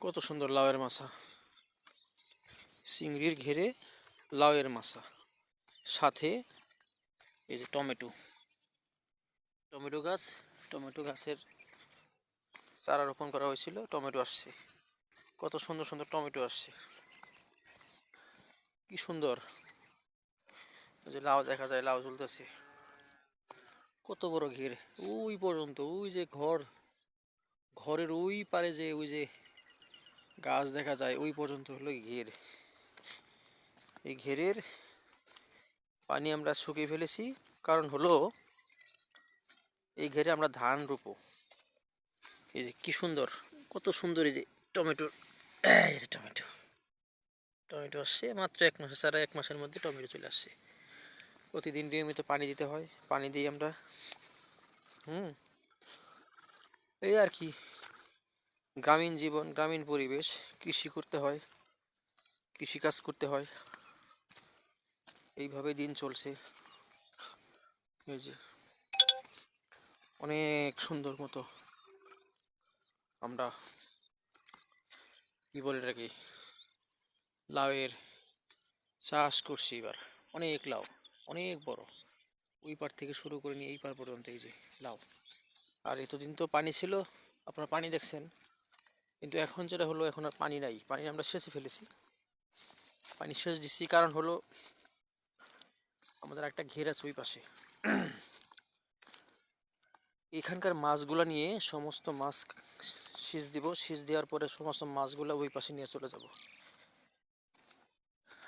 কত সুন্দর লাউয়ের মাছা। চিংড়ির ঘেরে লাউয়ের মাছা। সাথে এই যে টমেটো। টমেটো গাছ, টমেটো গাছের চারা রোপণ করা হয়েছিল, টমেটো আসছে। কত সুন্দর সুন্দর টমেটো আসছে। কি সুন্দর। যে লাউ দেখা যায়, লাউ ঝুলতেছে। কত বড় ঘের। ওই পর্যন্ত, ওই যে ঘর। ঘরের ওই পারে যে, ওই যে গাছ দেখা যায়, ওই পর্যন্ত হলো ঘের। এই ঘেরের পানি আমরা শুকিয়ে ফেলেছি, কারণ হলো এই ঘেরে আমরা ধান রোপো। এই যে কী সুন্দর, কত সুন্দর এই যে টমেটোর এই যে টমেটো। টমেটো আসছে, মাত্র এক মাসে সারা এক মাসের মধ্যে টমেটো চলে আসছে। প্রতিদিন নিয়মিত পানি দিতে হয়, পানি দিই আমরা, হুম, এই আর কি। গ্রামীণ জীবন, গ্রামীণ পরিবেশ, কৃষি করতে হয়, কৃষিকাজ করতে হয়। এইভাবে দিন চলছে। এই যে, অনেক সুন্দর মতো আমরা কি বলে এটাকে, লাউয়ের চাষ করছি এবার। অনেক লাউ, অনেক বড়। ওই পার থেকে শুরু করে নিয়ে এই পার পর্যন্ত এই যে লাউ। আর এতদিন তো পানি ছিল, আপনারা পানি দেখছেন। কিন্তু এখন যেটা হলো, এখন আর পানি নাই। পানি আমরা সেচে ফেলেছি। পানি সেচ দিছি, কারণ হলো আমাদের একটা ঘের আছে ওই পাশে। এখানকার মাছগুলা নিয়ে সমস্ত মাছ সেচ দিব। সেচ দেওয়ার পরে সমস্ত মাছগুলো ওই পাশে নিয়ে চলে যাব।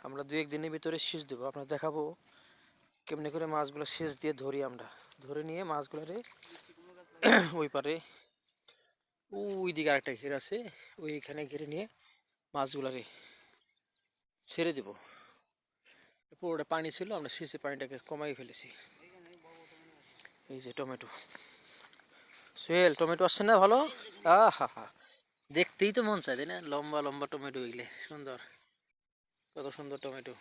আমরা দু একদিনের ভিতরে সেচ দেবো। আপনার দেখাবো কেমনি করে মাছগুলো সেচ দিয়ে ধরি আমরা। ধরে নিয়ে মাছগুলোরে ওই পারে ওই দিকে আরেকটা ঘের আছে, ওইখানে ঘিরে নিয়ে মাছগুলারে ছেড়ে দেব। পুরোটা পানি ছিল, আমরা সেচে পানিটাকে কমাই ফেলেছি। এই যে টমেটো। সোহেল, টমেটো আসছে না ভালো? আহা হা দেখতেই তো মন চায়, তাই না? লম্বা লম্বা টমেটো এগুলো, সুন্দর। কত সুন্দর টমেটো।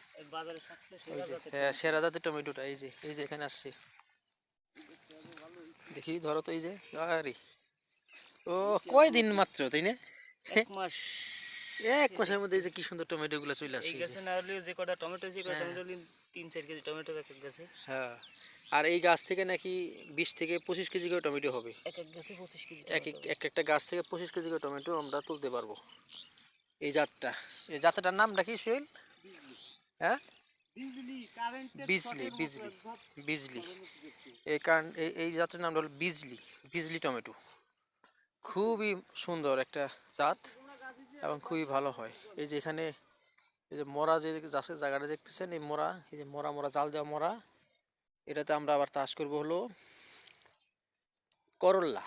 হ্যাঁ সেরা জাতের টমেটোটা, এই যে এই যে এখানে আসছে। দেখি, ধরো তো এই যে, আরে। ও কয় দিন মাত্র তাই না? এক মাস। এক মাসের মধ্যে এই যে কি সুন্দর টমেটো গুলো চলে এই আসছে এই গাছে না হলে যে কটা টমেটো যে কটা টমেটো হলে তিন চার কেজি টমেটো এক গাছে। হ্যাঁ। আর এই গাছ থেকে নাকি বিশ থেকে পঁচিশ কেজি করে টমেটো হবে? এক এক গাছে পঁচিশ কেজি এক এক এক একটা গাছ থেকে পঁচিশ কেজি করে টমেটো আমরা তুলতে পারব। এই জাতটা। এই জাতটার নামটা কি সোহেল? হ্যাঁ? বিজলি বিজলি বিজলি এই কারণ এই এই জাতের নাম হলো বিজলি বিজলি টমেটো। খুবই সুন্দর একটা জাত এবং খুবই ভালো হয়। এই যে এখানে এই যে মরা যে গাছের জায়গাটা দেখতেছেন, এই মরা, এই যে মরা মরা, জাল দেওয়া মরা, এটাতে আমরা আবার চাষ করব হলো করল্লা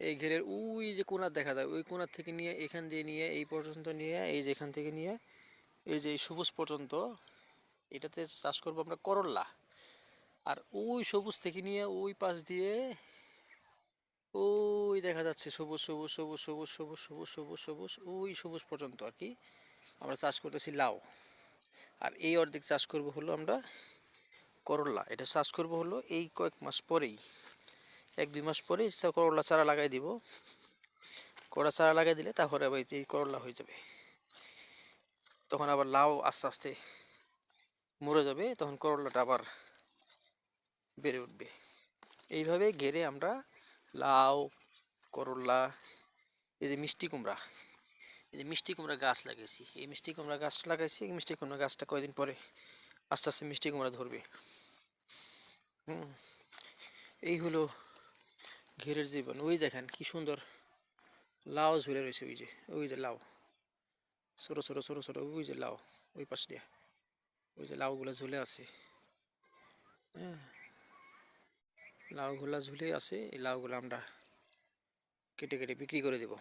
এই ঘেরের ওই যে কোনার দেখা যায়, ওই কোনার থেকে নিয়ে, এখান দিয়ে নিয়ে, এই পর্যন্ত নিয়ে, এই যে এখান থেকে নিয়ে, এই যে এই সবুজ পর্যন্ত, এটাতে চাষ করব আমরা করল্লা আর ওই সবুজ থেকে নিয়ে ওই পাশ দিয়ে ওই দেখা যাচ্ছে সবুজ সবুজ সবুজ সবুজ সবুজ সবুজ সবুজ সবুজ, ওই সবুজ পর্যন্ত আর কি। আমরা চাষ করতেছি লাউ। আর এই অর্ধেক চাষ করব হলো আমরা করলা। এটা চাষ করব হলো এই কয়েক মাস পরেই। এক, দুই মাস পরেই করলা চারা লাগাই দিব। করলা চারা লাগাই দিলে তারপরে আবার এই করলা হয়ে যাবে। তখন আবার লাউ আস্তে আস্তে মরে যাবে, তখন করলাটা আবার বেড়ে উঠবে। এইভাবে ঘেরে আমরা লাউ, করলা, এই যে মিষ্টি কুমড়া, এই যে মিষ্টি কুমড়া গাছ লাগাইছি। এই মিষ্টি কুমড়া গাছ লাগাইছি, এই মিষ্টি কুমড়া গাছটা কয়দিন পরে আস্তে আস্তে মিষ্টি কুমড়া ধরবে। হুম, এই হলো ঘেরের জীবন। ওই দেখেন কি সুন্দর লাউ ঝুলে রয়েছে ওই যে ওই যে লাউ। ছোটো ছোটো ছোটো ছোটো, ওই যে লাউ, ওই পাশ দিয়ে। ওই যে লাউগুলো ঝুলে আছে হ্যাঁ লাউগুলা ঝুলে আছে এই লাউগুলো আমরা কেটে কেটে বিক্রি করে দেবো।